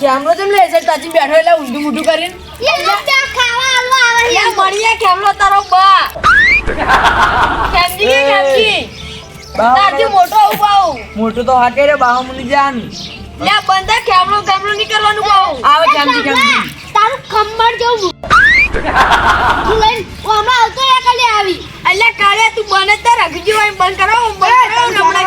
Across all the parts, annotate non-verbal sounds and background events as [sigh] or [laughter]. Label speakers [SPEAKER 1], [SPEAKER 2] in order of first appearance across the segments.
[SPEAKER 1] કેમરો જેમ લે છે તાજી બેઠો એટલે ઊંધું મૂઠું કરીને. મળીએ કેમરો તારો બા. કેમજી કેમજી તારથી મોટો આવું બાઉ
[SPEAKER 2] મોટું તો હાકે રે બાહો મુની જાન.
[SPEAKER 1] લે બંધા કેમરો કેમરો નહીં કરવાનું બાઉ
[SPEAKER 2] આવે કેમજી કેમજી
[SPEAKER 3] તારું ખમણ જેવું તું લઈને હમણાં આવતો કાલે આવી.
[SPEAKER 1] એટલે કાલે તું બને તો રખજી હોય બંધ કરો બંધ કરો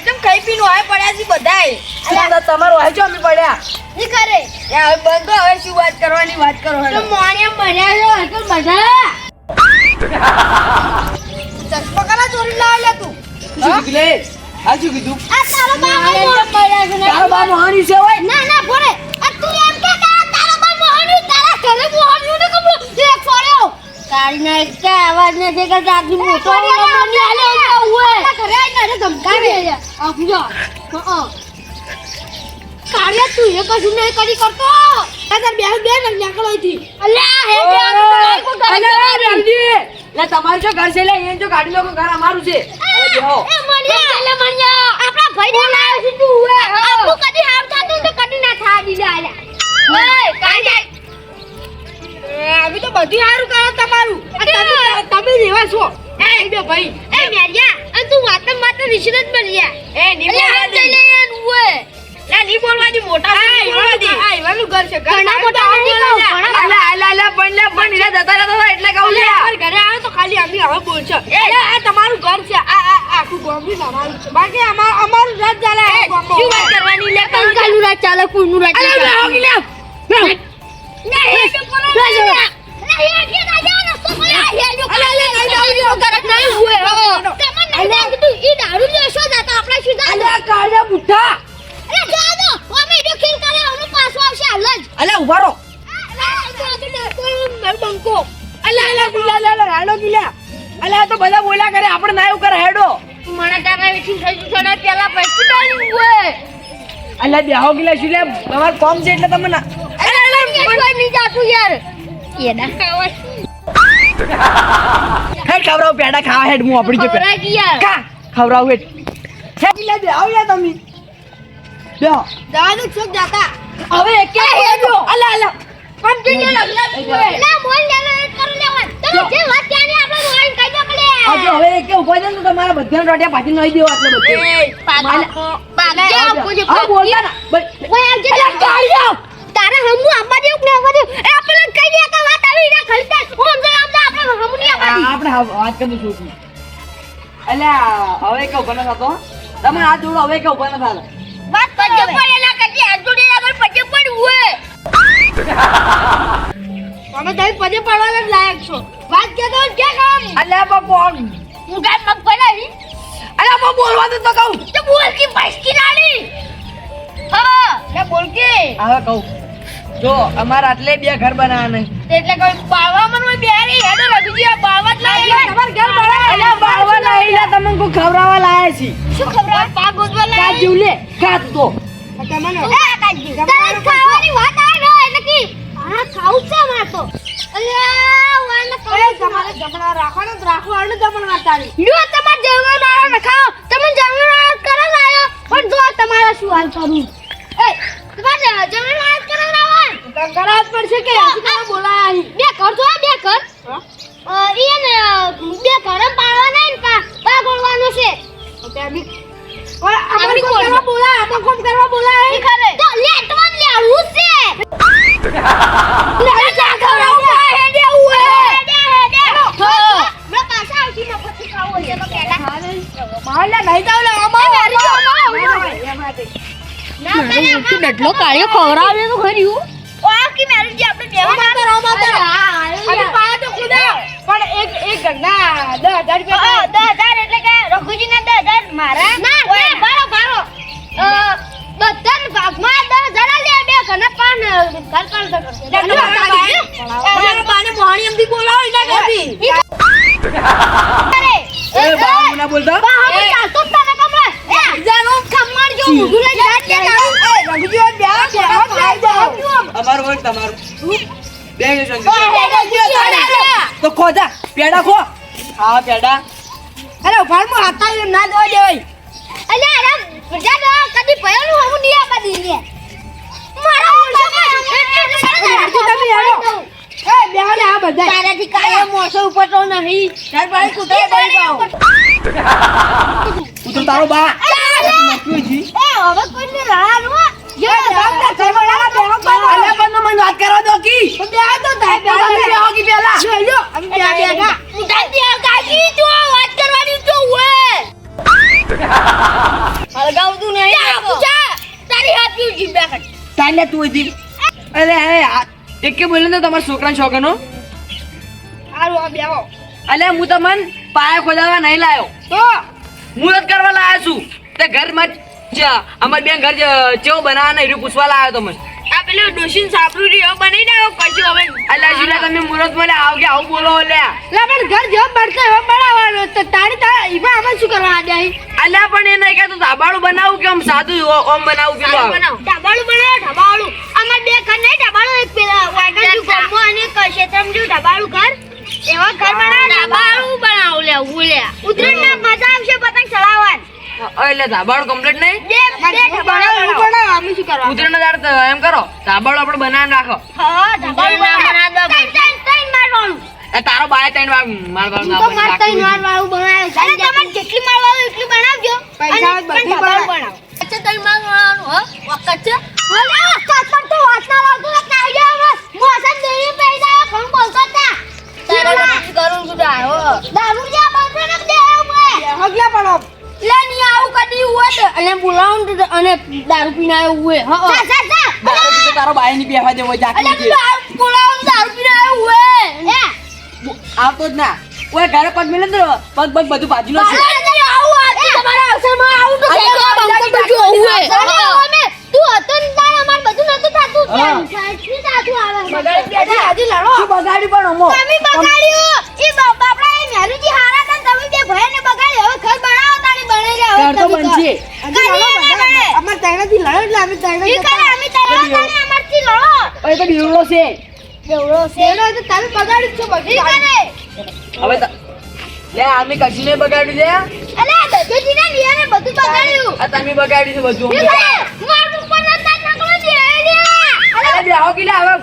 [SPEAKER 1] એટલે કઈ પીનું હોય પડ્યા છે બધાય.
[SPEAKER 2] અરે તમારું હાલ છો અમે પડ્યા?
[SPEAKER 3] ની કરે.
[SPEAKER 1] હવે બંધો હવે શું વાત કરવાની વાત કરો
[SPEAKER 3] તો. મોણિયા બન્યા છે તો બધા.
[SPEAKER 1] ચશ્મા કાલા ચોરી લાવેલા તું.
[SPEAKER 2] શું કીધું આ શું કીધું?
[SPEAKER 3] આ તારો બા બન્યા છે
[SPEAKER 2] તારો બા મોહાની છે હોય
[SPEAKER 3] ના ના બોલે આ તું એમ કે કે તારો બા મોહની તારા ઘરે મોહન્યું તારી ના એક કે અવાજ ને જે મોટો મને આલે ઉએ ઘરે આઈને ધમકાવે. આ હા કાર્ય તું એ કશું નહીં કરી કરતો. તાર બે બે ને નીકળો થી અલ્યા હે બે
[SPEAKER 2] લે તમારું જો ઘર છે? લે અહીંયા જો ગાડી લોકો ઘર અમારું છે. અરે બેહો.
[SPEAKER 3] એ મણિયા એટલે મણિયા. આપણા ભાઈ ને લાવ્યો છે તું ઉએ આપણું કદી હાર થતું તો કદી ના થા દીધા ઓય કાઈ
[SPEAKER 1] આવી તો બધું સારું કરો તમારું. તમે તમે જેવા છો. એ બે ભાઈ.
[SPEAKER 3] એ મેરિયા અને તું વાતમ માત્ર વિશે જ બની જા
[SPEAKER 1] એ ની બોલવા દે.
[SPEAKER 3] લે
[SPEAKER 1] યારની બોલવા દે મોટા
[SPEAKER 3] હા,
[SPEAKER 1] ઘર છે
[SPEAKER 3] ઘણા મોટા
[SPEAKER 1] લે. પણ લે, પણ લે, જતા એટલે કહું લે. ઘરે આવે તો ખાલી અમે હવે બોલશો. એ, આ તમારું ઘર છે. આ આ આ આખું ગામડું અમારું છે. બાકી અમા- અમારું રાત ચાલે.
[SPEAKER 3] શું વાત કરવાની? લે કંકાલુ રાત ચાલે કુનું રાત
[SPEAKER 1] અલા,
[SPEAKER 3] કરે
[SPEAKER 2] હેડો.
[SPEAKER 3] મને તારા વિશે થઈ જશે ને પેલા પૈસા ડાલી હુએ
[SPEAKER 2] અલ્યા બેહો ગિલા શું લે તમાર કોમ છે એટલે તમે ના
[SPEAKER 3] અરે અરે કોઈ નહીં જાતું યાર. એડા ખાવા
[SPEAKER 2] હેડ ખવડાવ પેડા ખાવા હેડ હું આપડી જો
[SPEAKER 3] કા
[SPEAKER 2] ખવરાવ હેડ. હેડ ગિલા બેહો યાર તમે. બેહો.
[SPEAKER 1] જ છોક જાતા.
[SPEAKER 2] હવે કે હેડો. અલ્યા અલ્યા.
[SPEAKER 3] પણ જે લગ્ન ના મોલ એ કરું લેવન તમે જે વાત ત્યાંની આપણે મોલ
[SPEAKER 2] જો હવે કેવું ઊભા છે ને તો તમારા બધાને રોટિયા પાછી નહીં દેવા એટલે બધું.
[SPEAKER 3] પાગલ પૂજી
[SPEAKER 2] ના. બસ.
[SPEAKER 3] ઓય આવજે તારા હમુ આંબા દેવું ને આંબા એ આપણે કહી દે કે વાત આવી ના ખલતા હું આમદા આપણે હમુ ની આંબા
[SPEAKER 2] આપણે વાત કરી છોકરી અલ્યા હવે કે બને ના થતો તમે આ જોડો હવે કે ઊભા ના થાતો.
[SPEAKER 3] વાત પજે પડે ના કરજે આ જોડી આગળ પજે પડ હુએ
[SPEAKER 1] તમે તઈ પજે પડવાના જ લાયક છો. વાત કે તો કે કામ?
[SPEAKER 2] અલ્યા બા
[SPEAKER 3] હું ગાય મગ પડાવી
[SPEAKER 2] અલ્યા બા બોલવા તો કહું.
[SPEAKER 3] તો બોલ કે નાલી હા.
[SPEAKER 1] કે બોલ કે
[SPEAKER 2] હવે કહું. જો અમારે આટલે બે ઘર બનાવવા નહીં
[SPEAKER 1] એટલે કોઈ બાળવા મન હોય બેરી હેડો રઘુજી આ બાળવા જ નહીં તમાર ઘર
[SPEAKER 2] અલ્યા બાળવા ના આઈલા તમને કોઈ ખવડાવવા લાયા છે.
[SPEAKER 3] શું ખબર
[SPEAKER 1] પાક ગોદવા
[SPEAKER 2] કા તો
[SPEAKER 1] તમને
[SPEAKER 3] એ કાજી. તરત ખાવાની વાત આવે ને એટલે કે? આ ખાવું છે માર તો. અલ્યા વાને
[SPEAKER 1] અરે તમારે જમણા રાખવાનો જ રાખો આને જમણ વાતાની
[SPEAKER 3] લ્યો તમાર જમણ વાળો ને ખાઓ. તમે જમણ વાળો કરો લાયો. પણ જો તમારા શું હાલ કરું? એ તમારે જમણ વાળો કરો લાવો
[SPEAKER 1] કંકરા જ પડશે કે? તમે બોલાયા
[SPEAKER 3] બે કર જો બે કર ઈ ને બે ઘર પાડવાના ને પા પા ગોળવાનું છે?
[SPEAKER 1] અહીં બી ઓય આપણે
[SPEAKER 3] કોણ?
[SPEAKER 1] કરવા બોલાય આપણે કોમ કરવા બોલાય
[SPEAKER 3] તો લેટવાન લેવું છે.
[SPEAKER 1] ખવડાવું
[SPEAKER 3] ડટલો [laughs] કાળિયો ખવરાવે તો ખર્યું ઓ કી મેરું જે આપણે દેવા
[SPEAKER 1] માતર માતર અને પાયા તો ખુદા પણ એક એક ગણના 10000 રૂપિયા
[SPEAKER 3] દસ હજાર એટલે કે રઘુજીના દસ હજાર મારા? ના ભારો ભારો
[SPEAKER 2] તો ખો જા પેડા ખો. હા પેડા.
[SPEAKER 1] અરે ઉફાળમાં હાથા ના દેવા દેવાય.
[SPEAKER 3] અલ્યા અરે કદી ભયેલું હું નહીં આપા
[SPEAKER 2] તારો બા
[SPEAKER 3] એ હવે કોઈને રાહનું હો. જો
[SPEAKER 1] બેહો તો. જો,
[SPEAKER 3] હાથ
[SPEAKER 2] અરે અરે એક કે બોલે ને તમારા છોકરા છોકરાનો
[SPEAKER 1] સારું આ બેહો.
[SPEAKER 2] અલ્યા હું તમને પાયા ખોદાવા નહીં લાયો
[SPEAKER 1] તો,
[SPEAKER 2] મુહૂર્ત કરવા લાયો છું તે ઘરમાં જ અમાર બેન ઘર ચેવો બનાવવા નહીં પૂછવા લાયો તો મને
[SPEAKER 1] આ પેલું ડોશીન સાપરું રહ્યું, બની નાખો, કશું હવે.
[SPEAKER 2] અલ્યા શીલા તમે મુરત મને આવ કે આવું બોલો અલ્યા
[SPEAKER 1] લા, પણ ઘર જો બનશે, હવે બનાવવાનો. તો તારી તા એમાં અમે શું કરવા આડ્યા અહીં?
[SPEAKER 2] અલ્યા પણ એ નહીં તો ધાબાળું બનાવું કે આમ સાદું ઓમ બનાવું પેલું આવે.
[SPEAKER 3] ઢાબાળું બનાવો અમાર બે ઘર નહીં ઢાબાળું એક પેલા. વાગડજુ ગમો અને કશેતરમજુ ઢાબાળું ઘર એવા ઘર બનાવ ઢાબાળું બનાવ લે ઉલ્યા ઉતરેણ મજા આવશે પતંગ ચડાવવાન
[SPEAKER 2] એટલે ધાબાળું કમ્પ્લીટ નહીં?
[SPEAKER 3] બે બે ઢાબાળું
[SPEAKER 1] બનાવ
[SPEAKER 3] બનાવો.
[SPEAKER 1] બનાવો, અમે શું કરવા?
[SPEAKER 2] ઉતરેણ દાડ એમ કરો ધાબાળું આપણે બનાવીને રાખો.
[SPEAKER 3] હા ઢાબાળું બનાવ. ત્રણ ત્રણ ત્રણ મારવાનું.
[SPEAKER 2] એ તારો બાય ત્રણ વાર મારવાનું
[SPEAKER 3] તો માર ત્રણ વાર વાળું બનાવ્યું છે અને તમારે જેટલી મારવાનું એટલી બનાવજો.
[SPEAKER 1] પૈસા બધી બનાવો.
[SPEAKER 3] બનાવો. અચ્છા ત્રણ મારવાનું હો? વખત છે હું. અને બોલાવું અને દારૂ પીને આવ્યો હોય હા સા સા સા
[SPEAKER 2] દારૂ પીતો તારો બાયની બેહવા દેવો જાકી
[SPEAKER 3] પેલું બોલાવું દારૂ પીને આવ્યો હોય
[SPEAKER 2] આવતો જ ના. ઓય ઘરે પગ મેલે તો પગ પગ બધું બાજુનો છે.
[SPEAKER 3] આવું આ તમારા અવસરમાં આવું તો બંકર
[SPEAKER 2] બાકી
[SPEAKER 3] બધું
[SPEAKER 2] બાકી
[SPEAKER 3] હોવે અમે તું હતો ને તાર અમાર બધું નતું થાતું
[SPEAKER 2] હા.
[SPEAKER 3] સાચી સાચું આવે
[SPEAKER 1] બગાડી બેઠી, હજી લડો.
[SPEAKER 2] શું બગાડી પણ અમો?
[SPEAKER 3] તમે બગાડ્યું. ઈ બાપડા એ મેરુજી હારા હતા તમે બે ભયને બગાડી હવે ઘર બનાવો તારી બને રે હવે
[SPEAKER 2] તો બનશે.
[SPEAKER 1] અમારે લડો એટલે અમે ત્રણેય
[SPEAKER 3] ઈ કરે અમે તૈયાર તારે અમારથી લડો.
[SPEAKER 2] ઓય તો બીવડો છે.
[SPEAKER 3] દેવડો છે.
[SPEAKER 1] લડો એટલે તમે બગાડ્યું જ છે બધું.
[SPEAKER 3] કરે.
[SPEAKER 2] હવે લે અમે કશું નહીં બગાડ્યું છે?
[SPEAKER 3] અલે દજોજી ના બધું બગાડ્યું.
[SPEAKER 2] આ તમે બગાડ્યું છે બધું
[SPEAKER 3] ઈ કરે માર ઉપર નતા નકળો દે રે અલે
[SPEAKER 2] આવો કે આવો?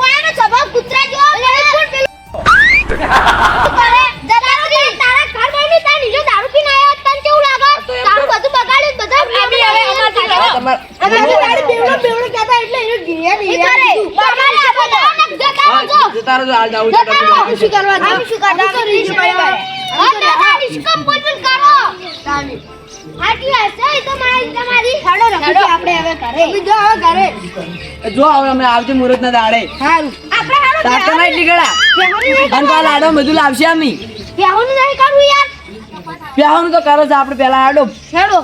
[SPEAKER 3] ઓયાનો સ્વભાવ કૂતરા જો કોણ પેલો? કરે. જતા રહી તારા ઘરમાં તાર નીચે દારૂ પીને આયા તને કેવું લાગે? તારું બધું બગાડ્યું બધા
[SPEAKER 1] અમે હવે અમાર લડો.
[SPEAKER 2] તમાર
[SPEAKER 1] અમે તારી બેવડો બેવડો કહેતા એટલે એનો
[SPEAKER 3] ઈ
[SPEAKER 1] ઘેર
[SPEAKER 3] તમારે આ બધા જતા રહો
[SPEAKER 2] જતા રહો, હાલ છે,
[SPEAKER 3] જતા રહો.
[SPEAKER 1] શું કરવા
[SPEAKER 3] અમે શું
[SPEAKER 1] રીસ ભાઈ
[SPEAKER 3] હા દાદા બોલ બોલ કરો.
[SPEAKER 1] તાની.
[SPEAKER 3] હાજી હશે તો મારી તમારી
[SPEAKER 1] હેડો રખીએ આપણે હવે ઘરે. જો હવે ઘરે.
[SPEAKER 2] જો હવે અમે આવજે મુહૂર્ત ના દાડે.
[SPEAKER 1] હારું.
[SPEAKER 3] આપણે હારો
[SPEAKER 2] તાર ના. એટલી ગળા. અને પાલ બધું લાવશે અમે.
[SPEAKER 3] બેહવાનું નહીં કરવું યાર.
[SPEAKER 2] પ્યાવાનું તો કરો છે આપણે પેલા આડો
[SPEAKER 3] હેડો.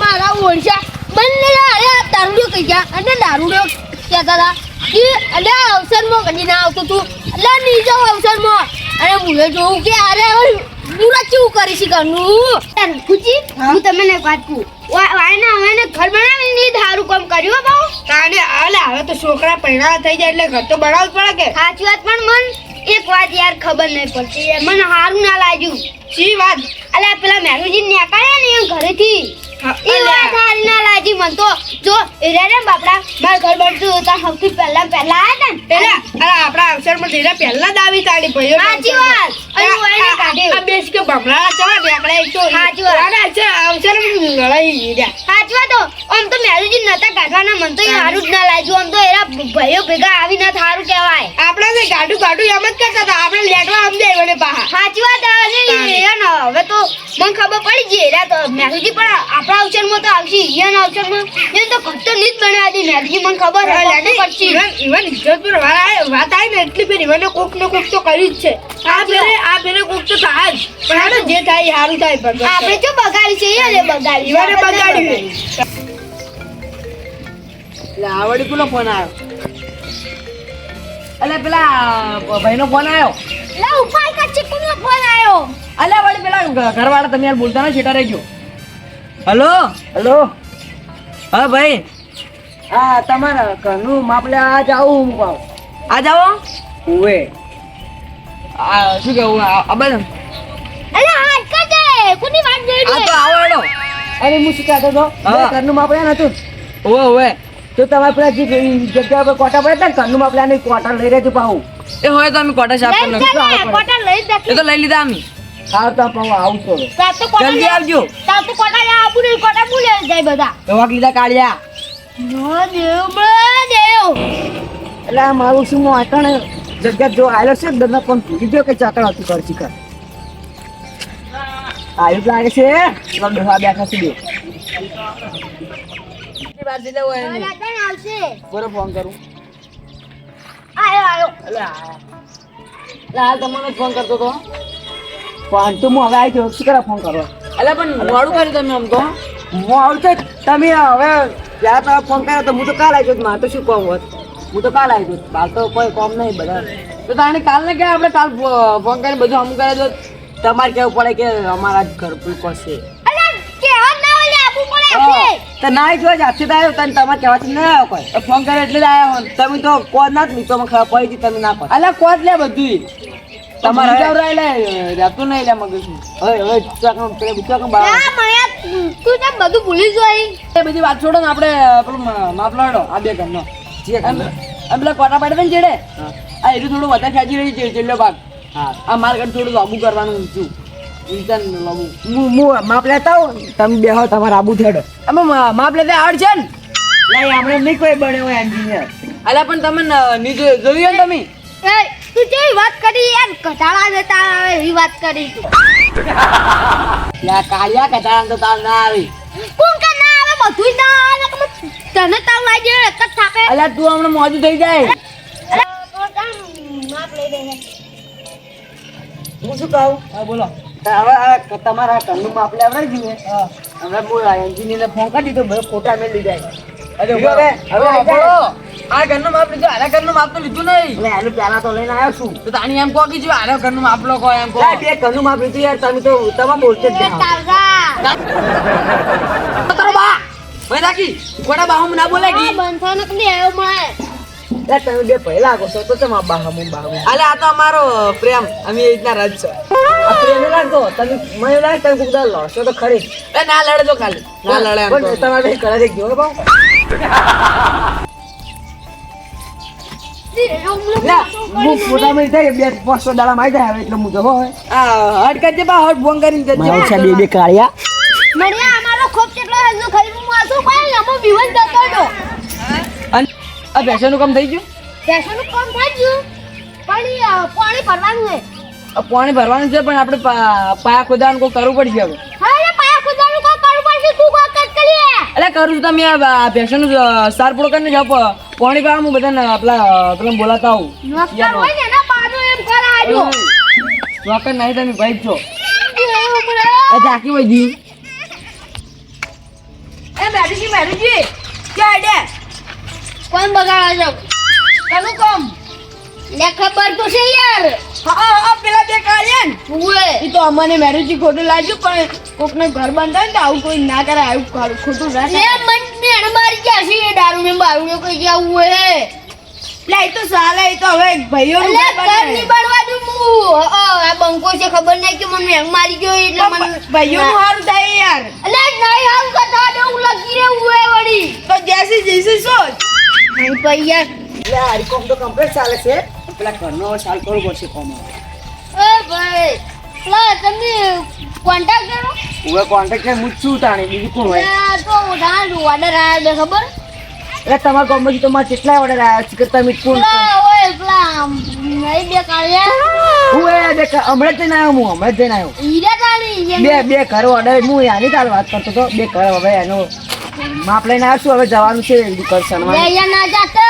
[SPEAKER 3] મારા ઓળશા બંને અરે દારૂડિયો કહી ગયા. અને દારૂડિયો કહેતા હતા કે અલે અવસરમાં કદી ના આવતું તું. એટલે નહીં અવસરમાં. અને મુએ જોઉં કે અરે મુરત કેવું કરી ખુશી
[SPEAKER 1] હું?
[SPEAKER 3] તમને વાત કહું. વાયના હવે ને ઘર બનાવીને નહીં દારૂ કામ કર્યું બહુ?
[SPEAKER 1] તાને હાલે, હવે તો છોકરા પરણાવા થઈ જાય એટલે ઘર તો બનાવવું પડે કે.
[SPEAKER 3] સાચી વાત પણ મન એક વાત યાર ખબર નહીં પડતી. મને હારું ના લાગ્યું.
[SPEAKER 1] શી વાત?
[SPEAKER 3] અલ્યા પેલા મેરુજી નીકળ્યા ને ઘરેથી? ઈ વાત હારી ના લાગી મન તો જો એ રે રે બાપડા માર ઘર બનતું હતા સૌથી પહેલા પહેલા આયા ને.
[SPEAKER 1] પેલા અરે આપણા અવસરમાં ધીરે પહેલા જ તાળી ભાઈઓ
[SPEAKER 3] સાચી વાત. અને હું એને
[SPEAKER 1] આ બેસ કે ભમરાડા ચવા ઢેકડા તો
[SPEAKER 3] સાચી વાત.
[SPEAKER 1] આના છે અવસરમાં લડાઈ ગયા
[SPEAKER 3] સાચવા તો આમ તો મેરુજી નતા કાઢવાના મન તો હારું જ ના લાગ્યું. આમ તો એરા ભાઈઓ ભેગા આવી ના થારું કહેવાય.
[SPEAKER 1] આપણે તો ગાડું ગાડું એમ જ કરતા હતા આપણે લેટવા સમજાય મને પાહા
[SPEAKER 3] સાચી વાત મને ખબર પડી ગઈ? એરા તો મેસેજી પણ આપણા અવસરમાં તો આવશે ઈયાના અવસરમાં. એ તો ફક્ત નીત બનાવી દી મેસેજી મને ખબર હે લાગી પડશે.
[SPEAKER 1] ઇવન ઈવન ઇજ્જતપુર વાળા વાત આવી ને એટલી ફેર ઈવને કોક ને કોક તો કરી જ છે. આ ફેરે આ ફેરે કોક તો થાય જ. પણ હવે જે થાય સારું થાય ભગવાન
[SPEAKER 3] આપણે જો બગાડી છે એને બગાડી
[SPEAKER 1] ઈવને બગાડી
[SPEAKER 2] લાવડી આવડી ફોન આવ્યો? એટલે પેલા ભાઈનો ફોન આવ્યો
[SPEAKER 3] લે ઉપાય કર નો ફોન આવ્યો
[SPEAKER 2] અલે વળી પેલા ઘરવાળા તમે યાર બોલતા ન છેટા રહેજો હલો? હલો? હા ભાઈ. હા તમારા ઘરનું માપલે આ આવું હું પાવ આ જાઓ ઓએ આ શું કેવું? બધું.
[SPEAKER 3] અલે હાથ કરજે કોની વાત જોઈ
[SPEAKER 2] આ તો આવો
[SPEAKER 4] અરે હું શું કહેતો હતો.
[SPEAKER 2] હા.
[SPEAKER 4] ઘરનું માપ રહ્યા હતું
[SPEAKER 2] ઓવે ઓવે
[SPEAKER 4] તો તમારે પેલા જે જગ્યા પર કોટા પડે હતા ને ઘરનું માં પેલા કોટા લઈ રહેજો પાઉ
[SPEAKER 2] એ હોય તો અમે કોટા સાફ કરી
[SPEAKER 3] લઈ
[SPEAKER 2] નાખીશું. એ તો લઈ લીધા અમે.
[SPEAKER 4] હા તો પાહું આવું તો
[SPEAKER 3] તાર
[SPEAKER 2] જલ્દી આવજો.
[SPEAKER 3] તાર તો કોટા લે આપું ને કોટા મુલે જાય બધા.
[SPEAKER 2] દવા લીધા કાળિયા.
[SPEAKER 3] નો દેવ બો દેવ
[SPEAKER 4] એટલે આ મારું શું હું અટાણે જગ્યા જો આવેલો છે ને તમને પણ ભૂલી ગયો કે ચાકર હતું કર શીખર. આવ્યું લાગે છે બેઠા બેહવા બેઠા છે હોય
[SPEAKER 3] ને આવશે.
[SPEAKER 4] બરો ફોન કરું.
[SPEAKER 3] આયો આયો.
[SPEAKER 4] એટલે આ- હાલ તમને ફોન કરતો તો. ફોન તો હું હવે આવી ગયો શું કરે ફોન કરો?
[SPEAKER 2] એટલે પણ મોડું કર્યું તમે આમ તો.
[SPEAKER 4] હું આવું તમે હવે જ્યારે તમે ફોન કર્યો તો હું તો કાલ આવી ગયો મારે તો શું કહું હોત હું તો કાલ આવી ગયો કાલ તો કોઈ કોમ નહીં બધા.
[SPEAKER 2] તો તાણે કાલ ને ક્યાં આપણે કાલ ફોન કરીને બધું અમુક કરે તો
[SPEAKER 4] તમારે કેવું પડે કે અમારા જ ઘર પૂકો છે તો ના જો જાતે તો આવ્યો તને તમારે કહેવાથી ના આવ્યો કોઈ.
[SPEAKER 2] ફોન કરે એટલે જ
[SPEAKER 4] તમે તો કોઈ ના જ તો મને ખબર પડી તમે ના પડે
[SPEAKER 2] અલા કોટ લે બધું
[SPEAKER 4] તમારે
[SPEAKER 2] નહીં લે
[SPEAKER 4] ચાકમ પેલે
[SPEAKER 3] ના તું તો બધું ભૂલી જોઈ
[SPEAKER 2] એ બધી વાત છોડો ને આપણે પેલું મા- માપ લાડો આ બે ઘરનો.
[SPEAKER 4] જે
[SPEAKER 2] એમ
[SPEAKER 4] કરે.
[SPEAKER 2] પેલા કોટા પાડે ને
[SPEAKER 4] જેડે?
[SPEAKER 2] આ એરું થોડું વધારે ખેંચી રહી છે છેલ્લો ભાગ.
[SPEAKER 4] હા.
[SPEAKER 2] આ મારે થોડું લાગુ કરવાનું ઊંચું ને
[SPEAKER 4] હું હું માપ લેતા આવું તમે બેહો તમારે આબુ થેડો
[SPEAKER 2] અમે માપ લેતા આવડ છે ને
[SPEAKER 4] નહીં આપણે નહીં કોઈ બન્યો એન્જિનિયર
[SPEAKER 2] અલા પણ તમે નીચે જોયું ને તમે?
[SPEAKER 3] એ તું જેવી વાત કરી યાર કટાળા જતા આવે એવી વાત કરી તું.
[SPEAKER 4] યા કાળિયા કટાળા તો તાર ના આવી.
[SPEAKER 3] કોણ કે ના આવે? બધું ના આવે. તને તાવ લાગી એક જ થાકે
[SPEAKER 2] અલા તું હમણાં મોજું થઈ જાય.
[SPEAKER 3] માપ લઈ દે
[SPEAKER 4] હું શું કહું?
[SPEAKER 2] બોલો.
[SPEAKER 4] હવે તમારા ઘરનું માપ લેવડાવી દીધું હવે હું. એન્જિનિયરને ફોન કરી દીધો બધો ફોટા મેં લીધા
[SPEAKER 2] અરે
[SPEAKER 4] હવે
[SPEAKER 2] હવે
[SPEAKER 4] હવે
[SPEAKER 2] હવે
[SPEAKER 4] આવી જાય.
[SPEAKER 2] આ ઘરનું માપ લીધું આના ઘરનું માપ તો લીધું નહીં.
[SPEAKER 4] એટલે પહેલા તો લઈને આવ્યો છું.
[SPEAKER 2] તો તાણી એમ કે ઘરનું માપ લો કહો એમ કહો.
[SPEAKER 4] બે ઘરનું માપ લીધું યાર તમે તો તમે બોલતે જ
[SPEAKER 3] એ
[SPEAKER 4] ના.
[SPEAKER 3] તારા
[SPEAKER 2] તારો બા ભાઈ રાખી કોડા બાહુમ ના બોલે કી.
[SPEAKER 3] બંધો ને આવ્યો મળે.
[SPEAKER 4] તમે બે પહેલા લાગો છો તો તમે બાહમું બાહમું
[SPEAKER 2] અલે આ તો અમારો પ્રેમ અમે એ રીતના રજ છે.
[SPEAKER 4] આ લાગતો. તમે મને લાગે તમે લડશો તો ખરી.
[SPEAKER 2] એ ના લડજો ખાલી. ના લડે એમ તો.
[SPEAKER 4] તમારે ગયો
[SPEAKER 2] કામ થઈ ગયું?
[SPEAKER 3] કામ થઈ ગયું. પણ પાણી ભરવાનું છે.
[SPEAKER 2] પાણી ભરવાનું છે પણ આપણે પાયા ખોદાવાનું કોઈ કરવું પડશે હવે. એટલે કરું છું તમે આ ભેંસોનું સાર પૂરો કરીને જાઓ પોણી પાવા હું બધાને પેલા પેલા બોલાતા આવું.
[SPEAKER 3] નસ્તર હોય ને એના પાછું એમ કરાજો
[SPEAKER 2] ચોકર નહીં તમે ભાઈ છો. ઝાંકી વધી એ મેરુજી મેરુજી ક્યાં
[SPEAKER 3] કોણ બગાડે છો? કનું કામ. લે ખબર તો છે યાર.
[SPEAKER 2] હા હા પેલા બે કાઢ્યા ને એ તો અમને મેરુજી ખોટું લાગ્યું પણ કોકને ઘર બંધાય ને તો આવું કોઈ ના કરે આવું ખોટું- ખોટું ના
[SPEAKER 3] લે. મન મેણ મારી ગયા છે એ દારૂ ને બારૂ ને કોઈ ગયા હોય
[SPEAKER 2] લે એ તો સાલે એ તો હવે ભાઈઓનું
[SPEAKER 3] અલે
[SPEAKER 2] ઘર
[SPEAKER 3] ઘરની બનવા દઉં હું. આ બંકો છે ખબર નહીં કે મને મેણ મારી ગયો એટલે મને
[SPEAKER 2] ભાઈઓ નું. સારું થાય યાર.
[SPEAKER 3] અલે નહીં હાલ કથા દેવું લગી રે ઉએ વળી.
[SPEAKER 2] તો જેસી જેસી સોચ
[SPEAKER 3] નહીં ભાઈ યાર.
[SPEAKER 4] એટલે આ કોમ તો કમ્પ્લીટ ચાલે છે. પેલા ઘરનો સાલ કરવો પડશે કોમો
[SPEAKER 3] એ ભાઈ પેલા તમે કોન્ટેક્ટ કરો.
[SPEAKER 4] હવે કોન્ટેક્ટ છે હું છું તાણે બીજું કોણ હોય?
[SPEAKER 3] તો ઉધાર ઓર્ડર આવ્યો છે ખબર?
[SPEAKER 4] એટલે તમારા ગામમાંથી તો મારે કેટલા ઓર્ડર આવ્યા છે કે તમે કોણ
[SPEAKER 3] ઓય પેલા નહીં બે કાળિયા
[SPEAKER 4] હું એ બે હમણાં જઈને આવ્યો હું હમણાં જઈને આવ્યો.
[SPEAKER 3] હીરા તાળી
[SPEAKER 4] બે બે ઘર ઓર્ડર હું યાની તાર વાત કરતો તો બે ઘર હવે એનો માપ લઈને આવશું હવે જવાનું છે કરશનમાં
[SPEAKER 3] લે ના જાતા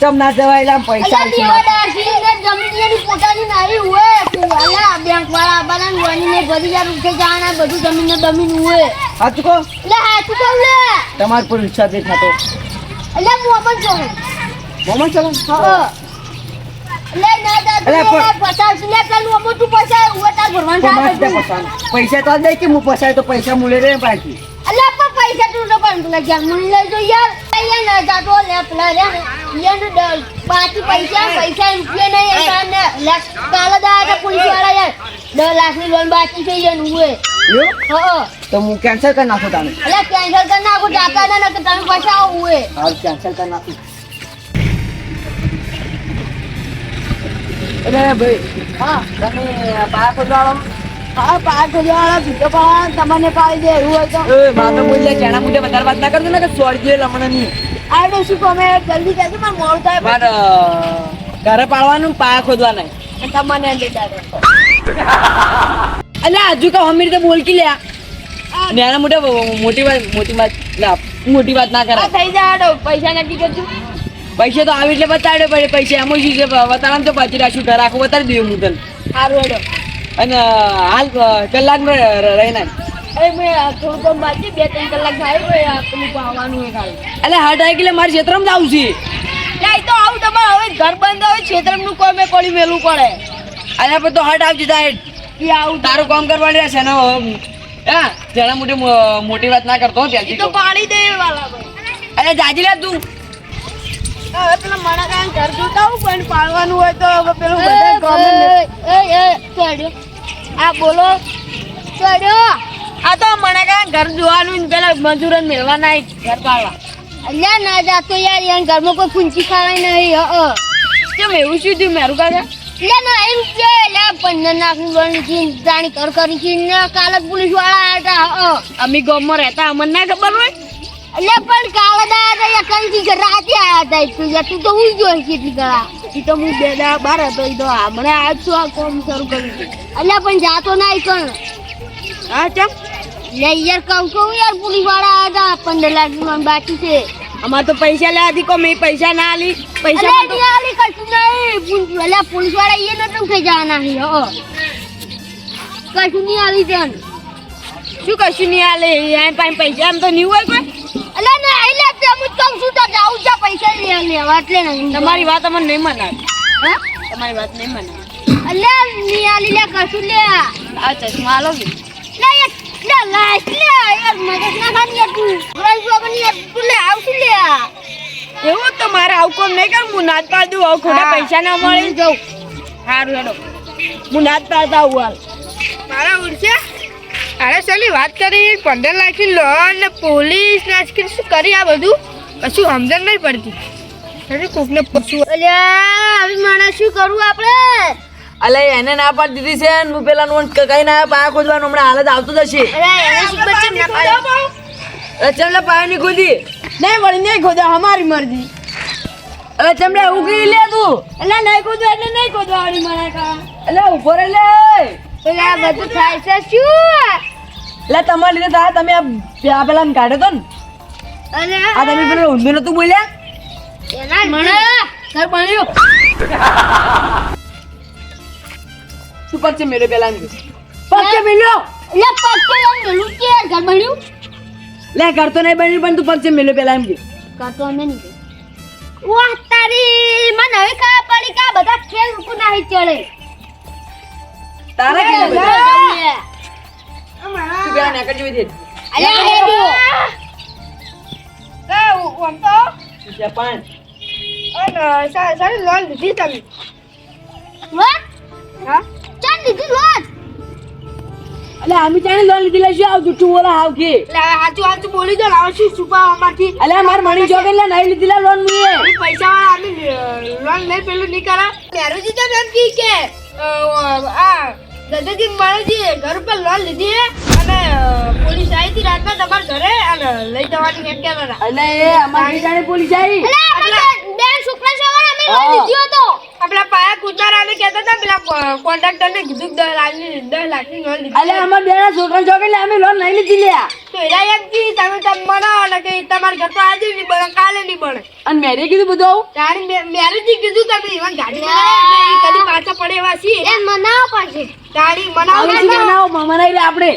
[SPEAKER 4] ચમ ના જવાય આમ પૈસા
[SPEAKER 3] જમીન પોતાની નારી હોય અલ્યા બેંક વાળા બાના વની ને ભરી યાર ઉઠે જાણા બધું જમીન ને દમીન હોય
[SPEAKER 4] સાચું કહો?
[SPEAKER 3] લે હાથ કર લે.
[SPEAKER 4] તમાર પર વિશ્વાસ નહીં થતો
[SPEAKER 3] અલ્યા હું અમન છો
[SPEAKER 4] મોમન ચલો
[SPEAKER 3] હા. લે ના દાદા પચાસ લે પેલું અમો તું પૈસા થાય
[SPEAKER 4] તો દે કે હું પસાય તો પૈસા મૂલે રે
[SPEAKER 3] બાકી. પણ પૈસા તું તો પણ પેલા જમણ જા મને યાર. અહીંયા ના જાતો લે પેલા રે ડ- બાકી પૈસા પૈસા રૂપિયા નહીં એ કારણે લે કાલે દા હતા પોલીસવાળા યાર. દસ લાખની લોન બાકી થઈ જાય ને ઉએ
[SPEAKER 2] એવું?
[SPEAKER 3] હા
[SPEAKER 2] તો હું કેન્સલ કરી નાખું તમે
[SPEAKER 3] એટલે કેન્સલ કરી નાખો ટાકા ના નકર તમે પૈસા ઉએ
[SPEAKER 2] હાલ કેન્સલ કરી નાખું. અરે ભાઈ
[SPEAKER 3] હા.
[SPEAKER 2] તમે બાર ખોદવાળો
[SPEAKER 1] હા પાક ખોદવાવાળા ભીખો પાડવાના તમને પાડી દે એવું હોય તો.
[SPEAKER 2] એ મારે બોલે ચેના મુંડે વધારે વાત ના કરજો ને કે સોળજે લમણા ની
[SPEAKER 1] શું તમે જલ્દી કહેજો પણ મોડું થાય.
[SPEAKER 2] માર ઘરે પાડવાનું પાયા
[SPEAKER 1] ખોદવા તમને
[SPEAKER 2] અલ્યા હજુ કહો અમીર તો બોલ લ્યા. નાના મોટા મોટી વાત મોટી વાત લા, મોટી વાત ના કરા
[SPEAKER 1] થઈ જાય પૈસા નક્કી કરજો.
[SPEAKER 2] પૈસા તો આવી એટલે બતાડ્યો પડે પૈસા એમ જ છે બતાડવાનું તો પાછી રાખ્યું ઘર આખું બતાડી દઉં હું તને.
[SPEAKER 1] સારું હેડો.
[SPEAKER 2] અને હાલ કલાક રહી નાખ
[SPEAKER 1] અરે મેં થોડું કામ બાકી બે ત્રણ કલાક થાય
[SPEAKER 2] એટલે હાટ આવી એટલે મારે ક્ષેત્રમાં જ આવું છે.
[SPEAKER 1] તો આવું તમારે હવે ઘર બંધ હોય ક્ષેત્રમનું કોઈ મેં કોળી મેલું પડે.
[SPEAKER 2] અને પછી તો હાટ આવજે
[SPEAKER 1] એ આવું
[SPEAKER 2] તારું કામ કરવાની રહેશે ને હા જણા મોટી મો- મોટી વાત ના કરતો ત્યાંથી
[SPEAKER 1] તો પાણી દે વાલા
[SPEAKER 2] અરે જાજી લે તું.
[SPEAKER 1] હવે પેલા મારા કાંઈ ઘર જોતા પણ પાડવાનું હોય તો હવે પેલું
[SPEAKER 3] એ,
[SPEAKER 1] બધા ગમે
[SPEAKER 3] એ, એ, એ, ચડ્યો.
[SPEAKER 1] આ બોલો.
[SPEAKER 3] ચડ્યો.
[SPEAKER 1] આ તો મને કાંઈ ઘર જોવાનું ને પેલા મજૂરન મેળવાના ઘર પાડવા
[SPEAKER 3] અલ્યા ના જાતો યાર યાર ઘરમાં કોઈ પૂંચી ખાવાય નહીં હ
[SPEAKER 1] કેમ એવું શું થયું મારું કાકા?
[SPEAKER 3] લે ના એમ કે લે પંદર જાણી કર કરી છે. ને કાલે પોલીસવાળા આવ્યા હતા હ.
[SPEAKER 1] અમે ગામમાં રહેતા અમને ના ખબર હોય?
[SPEAKER 3] એટલે પણ કાલે દાદા હતા યા કંઈથી કે રાતે આવ્યા હતા એટલું તું તો હું છે એટલી કળા
[SPEAKER 1] એ તો હું બે દા બાર હતો એ તો હમણાં આજ છું આ કોમ શરૂ કર્યું
[SPEAKER 3] એટલે પણ જાતો નહીં કણ?
[SPEAKER 1] હા ચમ
[SPEAKER 3] લે યાર કહું કહું યાર પોલીસવાળા હતા પંદર લાખની લોન બાકી છે.
[SPEAKER 1] અમાર તો પૈસા લે આધી કોમ એ પૈસા ના આલી. પૈસા
[SPEAKER 3] નહીં આલી કશું નહીં અલ્યા પોલીસવાળા એ નતું કે જવાના હી હો. કશું નહીં આલી તેન
[SPEAKER 1] શું કશું નહીં આલે? એમ પાસે પૈસા એમ તો નહીં હોય કોઈ?
[SPEAKER 3] અલ્યા ના આઈ લે તે હું કહું છું તો જાઉં પૈસા લે લેવા એટલે નહીં.
[SPEAKER 1] તમારી વાત અમને નહીં મનાવે
[SPEAKER 3] હા?
[SPEAKER 1] તમારી વાત નહીં મનાવે
[SPEAKER 3] અલ્યા નહીં આલી લે કશું લે.
[SPEAKER 1] આ ચશ્મા આલો
[SPEAKER 3] લે લે યાર મગજ ના ખાન તું રઈ જો બની તું લે આવશું લે.
[SPEAKER 1] એવું તો મારે આવું કોમ નહીં કર હું નાચ પાડું આવું ખોટા પૈસા ના મળે.
[SPEAKER 3] જાઉં.
[SPEAKER 1] સારું હેડો. હું નાચ પાડતા આવું હાલ. મારા ઉડશે? અરે સલી વાત કરી પંદર લાખની લોન ને પોલીસ ને આજકાલ શું કરી આ બધું? કશું સમજણ નહીં પડતી. અરે કોકને પૂછવું
[SPEAKER 3] અલ્યા હવે માણસ શું કરવું આપણે?
[SPEAKER 2] અલે એને ના પાડ દીધી છે ને હું પેલા નોન કઈ ના પાયા ખોદવાનું હમણાં હાલત આવતું જ હશે.
[SPEAKER 3] અરે ના
[SPEAKER 2] ચમલે પાયા ની ખોદી.
[SPEAKER 1] નહીં વળી નહીં ખોદા અમારી મરજી.
[SPEAKER 2] અરે ચમલે ઉગી લે તું.
[SPEAKER 1] એટલે નહીં ખોદવા એટલે નહીં ખોદવા વાળી મને કા.
[SPEAKER 2] એટલે ઊભો રે લે.
[SPEAKER 3] આ બધું થાય છે શું?
[SPEAKER 2] લે તમારા લીધે તમે આ પેલા ને કાઢ્યો તો ને? આ તમે પેલો ઊંધું નતું બોલ્યા?
[SPEAKER 3] ઘર
[SPEAKER 2] શું કરશે છે પેલા એમ કે પગ મેલ્યો
[SPEAKER 3] લે પત્તો એમ ગલું કે ઘર બન્યું
[SPEAKER 2] લે કરતો નહીં બન્યું પણ તું પગ મેલ્યો પેલા એમ કે.
[SPEAKER 3] કાતો અમે નહીં વાહ તારી મને હવે ખબર પડી કે બધા ખેલ રૂકુ નાહી ચડે.
[SPEAKER 2] તારા કે
[SPEAKER 3] લે, લે.
[SPEAKER 2] તું પેલા નેકર જેવી થઈ
[SPEAKER 3] અલ્યા હેડ્યો.
[SPEAKER 1] આમ તો.
[SPEAKER 2] છે પણ
[SPEAKER 1] અને સારી લોન લીધી તમે.
[SPEAKER 3] વાત?
[SPEAKER 1] હા?
[SPEAKER 3] ચાલ લીધી.
[SPEAKER 2] અલે લોન લીધી લે શું તું જુઠ્ઠું બોલા હાવ કે.
[SPEAKER 1] એટલે હવે સાચું સાચું બોલી દો ને હવે શું
[SPEAKER 2] અલે માર મણી નહીં લીધી લે લોન મુએ.
[SPEAKER 1] પૈસા વાળા અમે લોન લઈ પેલું નહીં કરા મેરુજી તો એમ કી કે આ દાદાજી માણસજી ઘર પર લોન લીધી હે અને પોલીસ આવી હતી રાતના તમારા ઘરે અને લઈ જવાની મેં કહેતા હતા
[SPEAKER 2] એ અમારી જાણે પોલીસ આવી
[SPEAKER 3] બે છોકરા સવારે અમે લોન લીધી હતો.
[SPEAKER 1] આપણા પાયા કૂતરાને કહેતા હતા પેલા કોન્ટ્રાક્ટર ને કીધું દસ લાખની દસ લાખની લોન લીધી.
[SPEAKER 2] અલે અમાર બેના છોકરા છોકરી અમે લોન નહીં લીધી લે
[SPEAKER 1] તો એના એમ કી તમે તમે મનાવો ને કે તમારા ઘર તો આજે નહીં બને કાલે નહીં બને.
[SPEAKER 2] અને મેરે કીધું બધું આવું?
[SPEAKER 1] તારી મેરેજી કીધું તમે ઈવન ગાડી ઈ કદી પાછા પડે એવા છીએ.
[SPEAKER 3] એ મનાવો પડશે.
[SPEAKER 1] તારી
[SPEAKER 2] મનાવો બનાવો મનાઈ લે આપણે.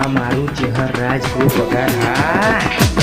[SPEAKER 5] આ મારું ચહેર રાજ પગાર હા.